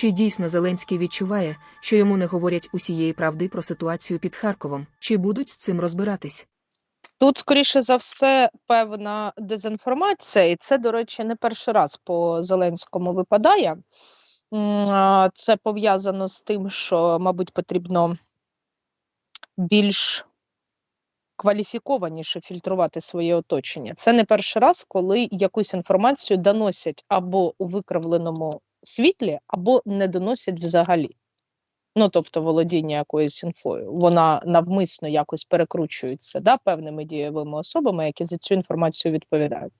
Чи дійсно Зеленський відчуває, що йому не говорять усієї правди про ситуацію під Харковом? Чи будуть з цим розбиратись? Тут, скоріше за все, певна дезінформація, і це, до речі, не перший раз по Зеленському випадає. Це пов'язано з тим, що, мабуть, потрібно більш кваліфікованіше фільтрувати своє оточення. Це не перший раз, коли якусь інформацію доносять або у викривленому світлі, або не доносять взагалі. Ну, тобто володіння якоюсь інфою, вона навмисно якось перекручується да, певними дієвими особами, які за цю інформацію відповідають.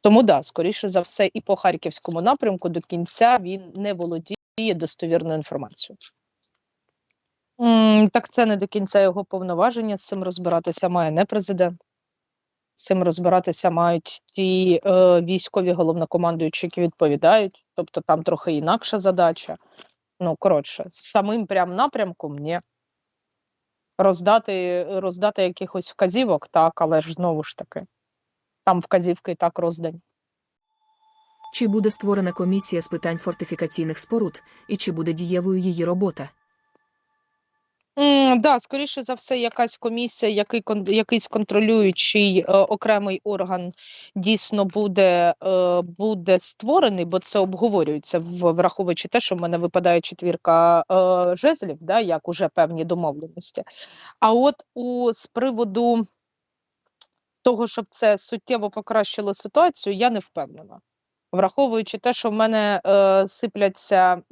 Тому да, скоріше за все, і по харківському напрямку до кінця він не володіє достовірною інформацією. Так це не до кінця його повноваження. З цим розбиратися має не президент. Цим розбиратися мають ті е, військові головнокомандуючі, які відповідають. Тобто там трохи інакша задача. Ну, коротше, з самим прям напрямком ні. Роздати, роздати якихось вказівок, так, але ж знову ж таки, там вказівки і так роздані. Чи буде створена комісія з питань фортифікаційних споруд, і чи буде дієвою її робота? Mm, да, скоріше за все, якась комісія, який кон- якийсь контролюючий е, окремий орган дійсно буде, е, буде створений, бо це обговорюється, в- враховуючи те, що в мене випадає четвірка е, жезлів, да, як уже певні домовленості. А от у з приводу того, щоб це суттєво покращило ситуацію, я не впевнена. Враховуючи те, що в мене е, сипляться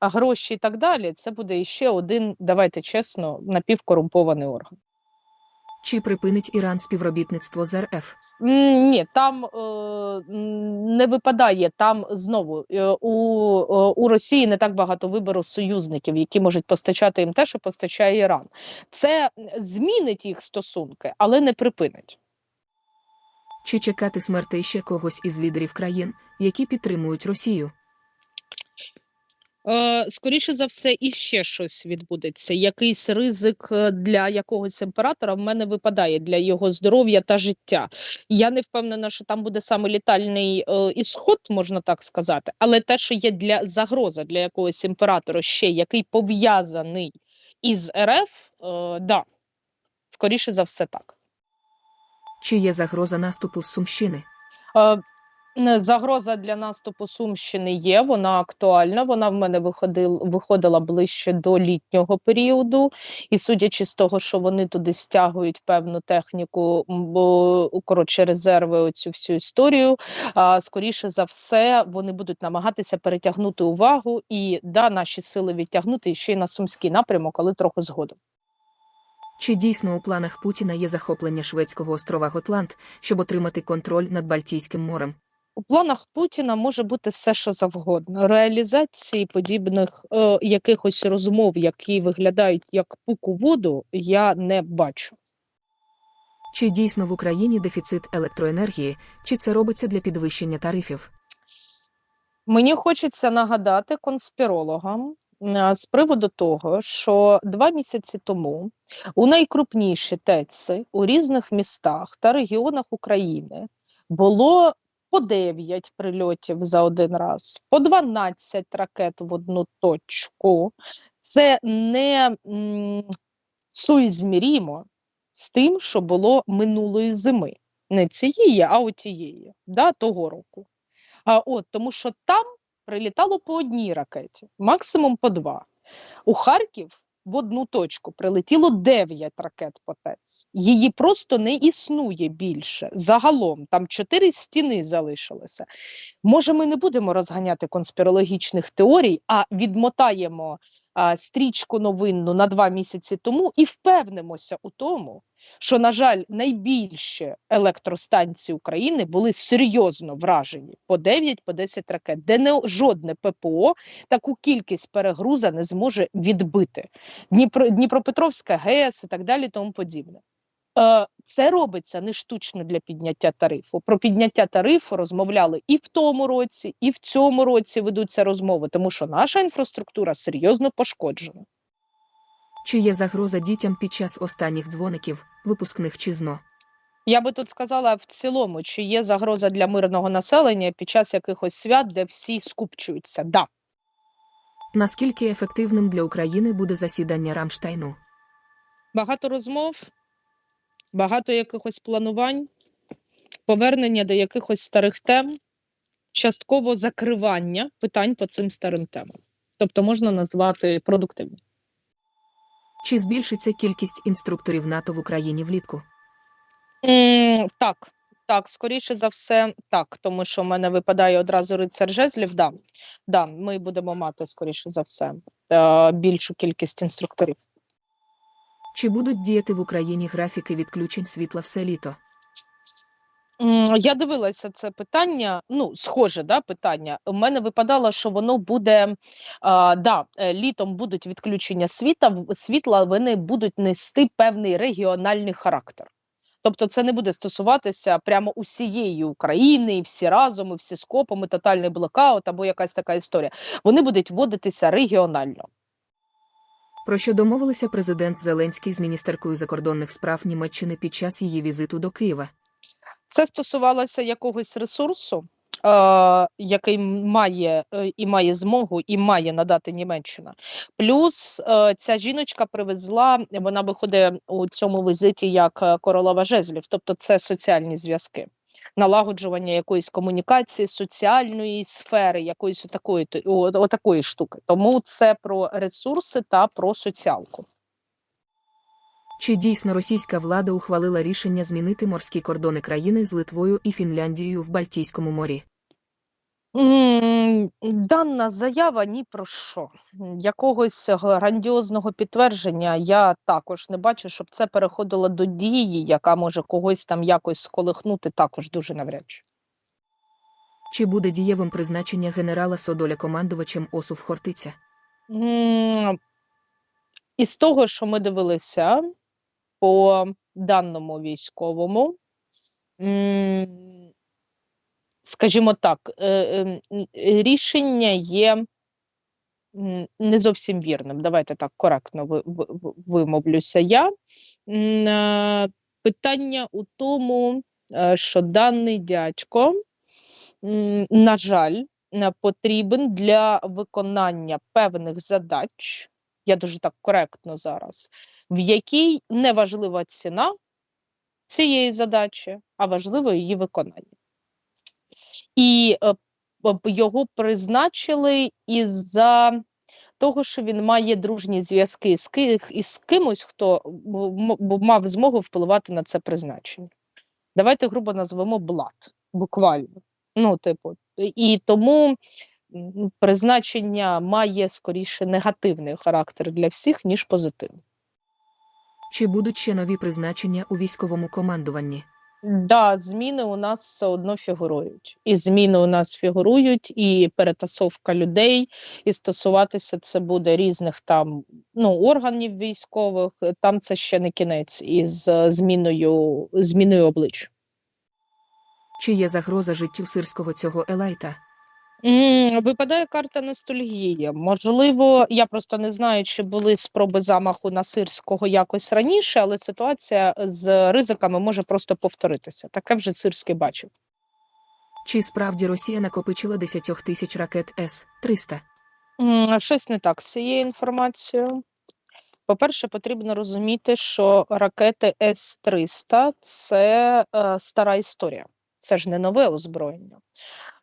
гроші і так далі, це буде іще один, давайте чесно, напівкорумпований орган. Чи припинить Іран співробітництво з РФ? Ні, там е, не випадає. Там знову е, у, е, у Росії не так багато вибору союзників, які можуть постачати їм те, що постачає Іран. Це змінить їх стосунки, але не припинить. Чи чекати смерти ще когось із лідерів країн, які підтримують Росію? Е, скоріше за все, іще щось відбудеться. Якийсь ризик е, для якогось імператора в мене випадає для його здоров'я та життя. Я не впевнена, що там буде саме літальний е, ісход, можна так сказати, але те, що є для загроза для якогось імператора, ще який пов'язаний із РФ, е, да, скоріше за все, так. Чи є загроза наступу з Сумщини? Е, Загроза для наступу Сумщини є, вона актуальна. Вона в мене виходил, виходила ближче до літнього періоду, і судячи з того, що вони туди стягують певну техніку, бо коротше резерви, оцю всю історію. А, скоріше за все, вони будуть намагатися перетягнути увагу і да, наші сили відтягнути ще й на сумський напрямок, але трохи згодом. Чи дійсно у планах Путіна є захоплення шведського острова Готланд, щоб отримати контроль над Бальтійським морем? У планах Путіна може бути все, що завгодно. Реалізації подібних е, якихось розмов, які виглядають як пук у воду, я не бачу. Чи дійсно в Україні дефіцит електроенергії, чи це робиться для підвищення тарифів? Мені хочеться нагадати конспірологам е, з приводу того, що два місяці тому у найкрупніші ТЕЦи у різних містах та регіонах України було по 9 прильотів за один раз, по 12 ракет в одну точку. Це не суізмірімо з тим, що було минулої зими. Не цієї, а отієї, да, того року. А, от, тому що там прилітало по одній ракеті, максимум по два. У Харків в одну точку прилетіло 9 ракет по ТЕЦ. Її просто не існує більше. Загалом там чотири стіни залишилося. Може, ми не будемо розганяти конспірологічних теорій, а відмотаємо а, стрічку новинну на два місяці тому і впевнимося у тому, що, на жаль, найбільші електростанції України були серйозно вражені по 9 по 10 ракет, де не жодне ППО таку кількість перегруза не зможе відбити. Дніпро, Дніпропетровська ГЕС і так далі, тому подібне. Е, Це робиться не штучно для підняття тарифу. Про підняття тарифу розмовляли і в тому році, і в цьому році ведуться розмови, тому що наша інфраструктура серйозно пошкоджена. Чи є загроза дітям під час останніх дзвоників, випускних чи ЗНО? Я би тут сказала в цілому, чи є загроза для мирного населення під час якихось свят, де всі скупчуються. Да. Наскільки ефективним для України буде засідання Рамштайну? Багато розмов, багато якихось планувань, повернення до якихось старих тем, частково закривання питань по цим старим темам. Тобто можна назвати продуктивним. Чи збільшиться кількість інструкторів НАТО в Україні влітку? Mm, Так, так, скоріше за все, так, тому що в мене випадає одразу рицар жезлів. Да, да, ми будемо мати, скоріше за все, е, більшу кількість інструкторів. Чи будуть діяти в Україні графіки відключень світла все літо? Я дивилася це питання. Ну, схоже, да, питання. У мене випадало, що воно буде а, да, е, літом будуть відключення світа, світла, вони будуть нести певний регіональний характер. Тобто, це не буде стосуватися прямо усієї України, і всі разом, і всі скопом, і тотальний блокаут або якась така історія. Вони будуть вводитися регіонально. Про що домовилися президент Зеленський з міністеркою закордонних справ Німеччини під час її візиту до Києва? Це стосувалося якогось ресурсу, е, який має е, і має змогу, і має надати Німеччина. Плюс е, ця жіночка привезла, вона виходить у цьому візиті як е, королева жезлів, тобто це соціальні зв'язки. Налагоджування якоїсь комунікації, соціальної сфери, якоїсь отакої, отакої штуки. Тому це про ресурси та про соціалку. Чи дійсно російська влада ухвалила рішення змінити морські кордони країни з Литвою і Фінляндією в Бальтійському морі? Дана заява ні про що. Якогось грандіозного підтвердження я також не бачу, щоб це переходило до дії, яка може когось там якось сколихнути, також дуже навряд чи. Чи буде дієвим призначення генерала Содоля командувачем ОСУ в Хортиця? Із того, що ми дивилися по даному військовому, скажімо так, е, е, м, рішення є не зовсім вірним. Давайте так коректно ви- ви- ви- вимовлюся я. Е, Питання у тому, е, що даний дядько, на жаль, потрібен для виконання певних задач. Я дуже так коректно зараз, в якій не важлива ціна цієї задачі, а важливо її виконання. І е, його призначили із-за того, що він має дружні зв'язки з, із кимось, хто мав змогу впливати на це призначення. Давайте грубо назвемо блат, буквально. Ну, типу, і тому призначення має скоріше негативний характер для всіх, ніж позитивний. Чи будуть ще нові призначення у військовому командуванні? Да, зміни у нас все одно фігурують. І зміни у нас фігурують, і перетасовка людей, і стосуватися це буде різних там ну, органів військових. Там це ще не кінець із е, зміною, зміною облич. Чи є загроза життю сирського цього елайта? Випадає карта ностальгії. Можливо, я просто не знаю, чи були спроби замаху на сирського якось раніше, але ситуація з ризиками може просто повторитися. Таке вже сирський бачив. Чи справді Росія накопичила 10 тисяч ракет С-300? М, Щось не так з цією інформацією. По-перше, потрібно розуміти, що ракети С-300 це е, стара історія, це ж не нове озброєння.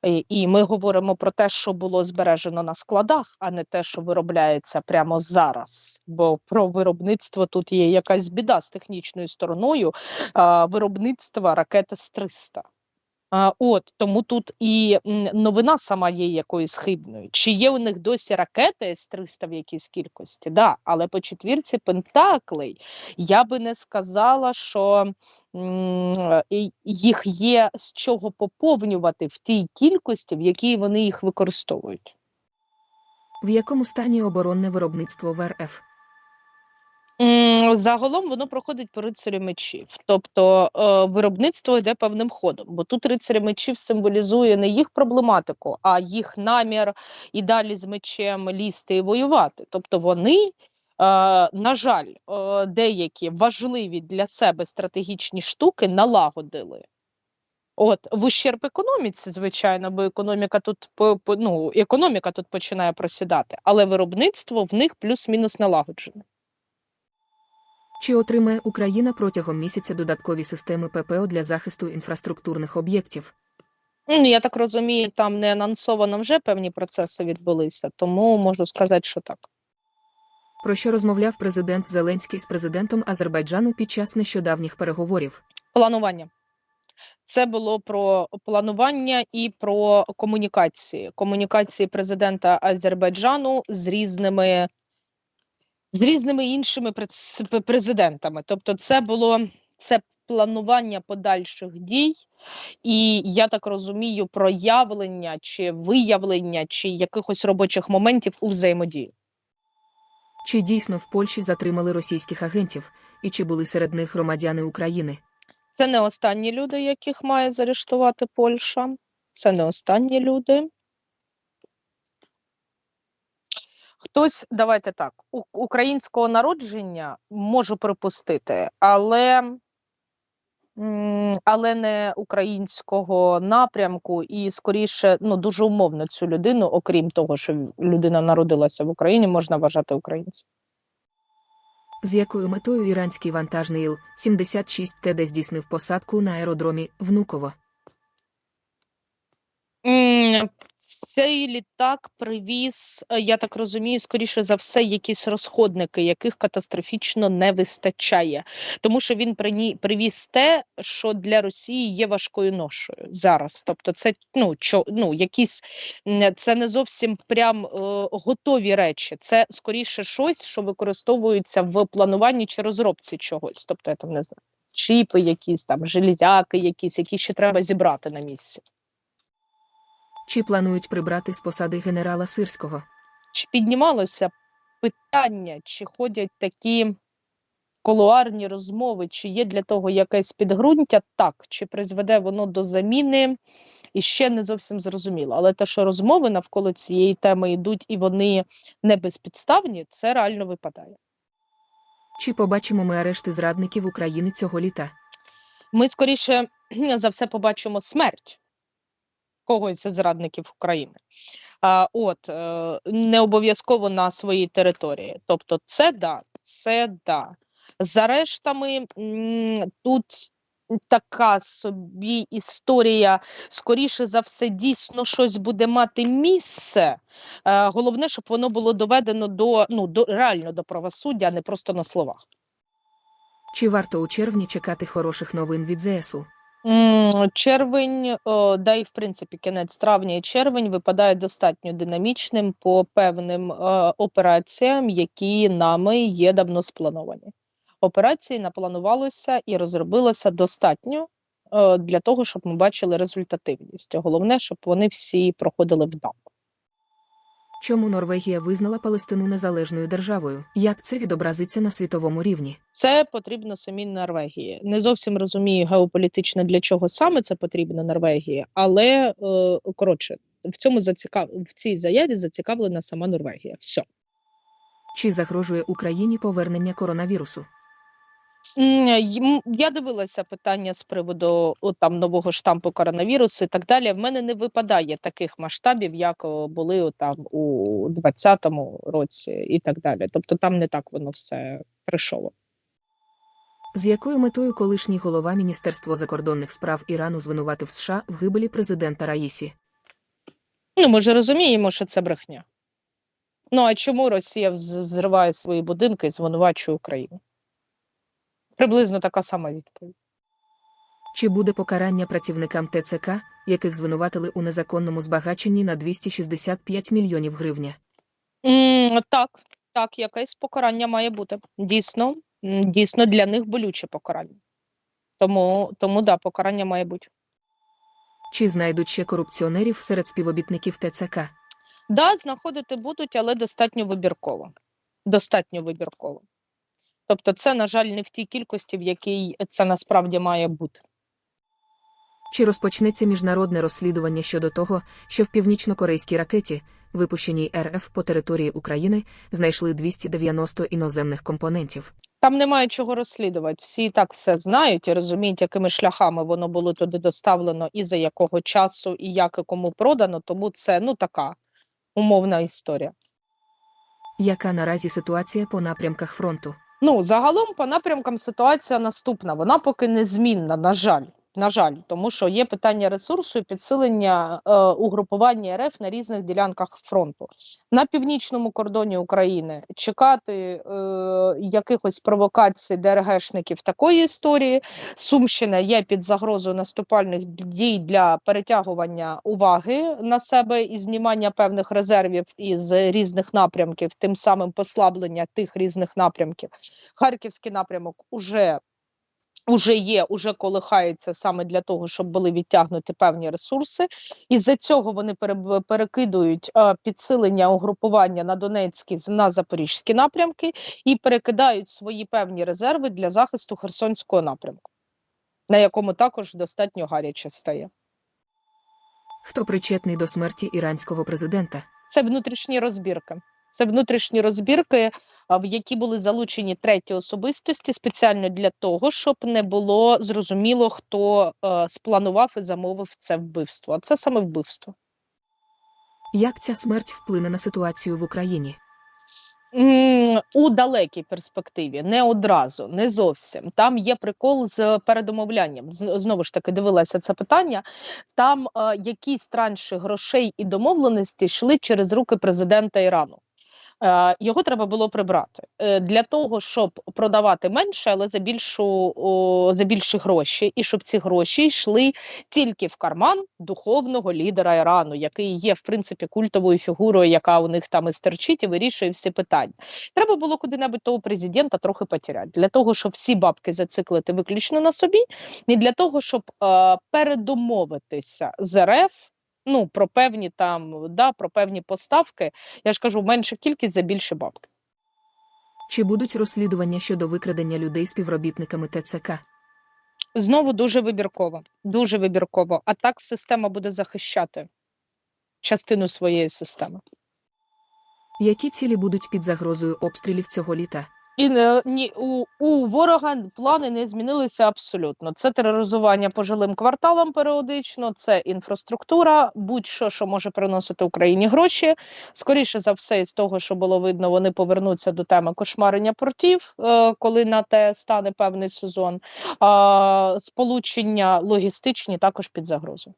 І, ми говоримо про те, що було збережено на складах, а не те, що виробляється прямо зараз. Бо про виробництво тут є якась біда з технічною стороною виробництва ракети С-300. А, от тому тут і новина сама є якоюсь хибною. Чи є у них досі ракети С-300 в якійсь кількості? Да, але по четвірці Пентаклей я би не сказала, що їх є з чого поповнювати в тій кількості, в якій вони їх використовують. В якому стані оборонне виробництво в РФ? Загалом воно проходить по рицарю мечів, тобто е, виробництво йде певним ходом, бо тут рицарі мечів символізує не їх проблематику, а їх намір і далі з мечем лізти і воювати. Тобто вони, е, на жаль, е, деякі важливі для себе стратегічні штуки налагодили. От в ущерб економіці, звичайно, бо економіка тут ну, економіка тут починає просідати, але виробництво в них плюс-мінус налагоджене. Чи отримає Україна протягом місяця додаткові системи ППО для захисту інфраструктурних об'єктів? Ну, я так розумію, там не анонсовано вже певні процеси відбулися, тому можу сказати, що так. Про що розмовляв президент Зеленський з президентом Азербайджану під час нещодавніх переговорів? Планування. Це було про планування і про комунікації. Комунікації президента Азербайджану з різними, з різними іншими президентами. Тобто, це було це планування подальших дій, і я так розумію, проявлення чи виявлення, чи якихось робочих моментів у взаємодії. Чи дійсно в Польщі затримали російських агентів, і чи були серед них громадяни України? Це не останні люди, яких має заарештувати Польща. Це не останні люди. Хтось, давайте так, українського народження можу припустити, але, але не українського напрямку, і скоріше, ну дуже умовно цю людину, окрім того, що людина народилася в Україні, можна вважати українцем. З якою метою іранський вантажний Іл-76 ТД здійснив посадку на аеродромі Внуково? Цей літак привіз, е, я так розумію, скоріше за все, якісь розходники, яких катастрофічно не вистачає, тому що він привіз те, що для Росії є важкою ношою зараз. Тобто, це ну, чо, ну, якісь це не зовсім прям е, готові речі. Це скоріше щось, що використовується в плануванні чи розробці чогось. Тобто, я там не знаю, чіпи, якісь там железяки, якісь, які ще треба зібрати на місці. Чи планують прибрати з посади генерала Сирського? чи піднімалося питання, чи ходять такі колуарні розмови, чи є для того якесь підґрунтя? Так, чи призведе воно до заміни, і ще не зовсім зрозуміло. Але те, що розмови навколо цієї теми йдуть і вони не безпідставні, це реально випадає. Чи побачимо ми арешти зрадників України цього літа? Ми скоріше за все побачимо смерть когось із зрадників України. А, от е, не обов'язково на своїй території. Тобто, це да, це да. З арештами м, тут така собі історія. Скоріше за все, дійсно щось буде мати місце. Е, головне, щоб воно було доведено до ну до реально до правосуддя, а не просто на словах. Чи варто у червні чекати хороших новин від ЗСУ? Червень, да і в принципі кінець травня і червень випадає достатньо динамічним по певним е, операціям, які нами є давно сплановані. Операції напланувалося і розробилося достатньо е, для того, щоб ми бачили результативність. Головне, щоб вони всі проходили вдало. Чому Норвегія визнала Палестину незалежною державою? Як це відобразиться на світовому рівні? Це потрібно самій Норвегії. Не зовсім розумію геополітично для чого саме це потрібно Норвегії, але е, коротше, в цьому зацікав... в цій заяві зацікавлена сама Норвегія. Все. Чи загрожує Україні повернення коронавірусу? М, Я дивилася питання з приводу о, там нового штампу коронавірусу і так далі. В мене не випадає таких масштабів, як були о, там у 2020 році, і так далі. Тобто там не так воно все прийшло. З якою метою колишній голова Міністерства закордонних справ Ірану звинуватив США в гибелі президента Раїсі? Ну, ми ж розуміємо, що це брехня. Ну а чому Росія вз- взриває свої будинки і звинувачує Україну? Приблизно така сама відповідь. Чи буде покарання працівникам ТЦК, яких звинуватили у незаконному збагаченні на 265 мільйонів гривня? М, так, так, якесь покарання має бути. Дійсно, дійсно для них болюче покарання. Тому, тому да, покарання має бути. Чи знайдуть ще корупціонерів серед співробітників ТЦК? Да, знаходити будуть, але достатньо вибірково. Достатньо вибірково. Тобто, це, на жаль, не в тій кількості, в якій це насправді має бути. Чи розпочнеться міжнародне розслідування щодо того, що в північно-корейській ракеті, випущеній РФ по території України, знайшли 290 іноземних компонентів? Там немає чого розслідувати. Всі і так все знають і розуміють, якими шляхами воно було туди доставлено, і за якого часу, і як і кому продано. Тому це ну така умовна історія. Яка наразі ситуація по напрямках фронту? Ну, загалом по напрямкам ситуація наступна. Вона поки незмінна, на жаль. На жаль, тому що є питання ресурсу і підсилення е, угрупування РФ на різних ділянках фронту. На північному кордоні України чекати е, якихось провокацій ДРГшників такої історії. Сумщина є під загрозою наступальних дій для перетягування уваги на себе і знімання певних резервів із різних напрямків, тим самим послаблення тих різних напрямків. Харківський напрямок уже уже є, уже колихається саме для того, щоб були відтягнуті певні ресурси. І за цього вони перекидують е, підсилення угрупування на Донецький з- на Запорізькі напрямки і перекидають свої певні резерви для захисту Херсонського напрямку, на якому також достатньо гаряче стає. Хто причетний до смерті іранського президента? Це внутрішні розбірки. Це внутрішні розбірки, в які були залучені треті особистості спеціально для того, щоб не було зрозуміло, хто е, спланував і замовив це вбивство. А це саме вбивство. Як ця смерть вплине на ситуацію в Україні? У далекій перспективі, не одразу, не зовсім. Там є прикол з передомовлянням. Знову ж таки, дивилася це питання. Там е, якісь транші грошей і домовленості йшли через руки президента Ірану. Е, Його треба було прибрати Е, для того, щоб продавати менше, але за більшу за більші гроші, і щоб ці гроші йшли тільки в карман духовного лідера Ірану, який є в принципі культовою фігурою, яка у них там і стерчить і вирішує всі питання. Треба було куди-небудь того президента трохи потеряти для того, щоб всі бабки зациклити виключно на собі, і для того, щоб е, передомовитися з РФ. Ну, про певні там, да, про певні поставки. Я ж кажу, менша кількість за більше бабки. Чи будуть розслідування щодо викрадення людей співробітниками ТЦК? Знову дуже вибірково, дуже вибірково. А так система буде захищати частину своєї системи. Які цілі будуть під загрозою обстрілів цього літа? І е, ні, у, у ворога плани не змінилися абсолютно. Це тероризування по жилим кварталам періодично, це інфраструктура, будь-що, що може приносити Україні гроші. Скоріше за все, із того, що було видно, вони повернуться до теми кошмарення портів, е, коли на те стане певний сезон. А, сполучення логістичні також під загрозою.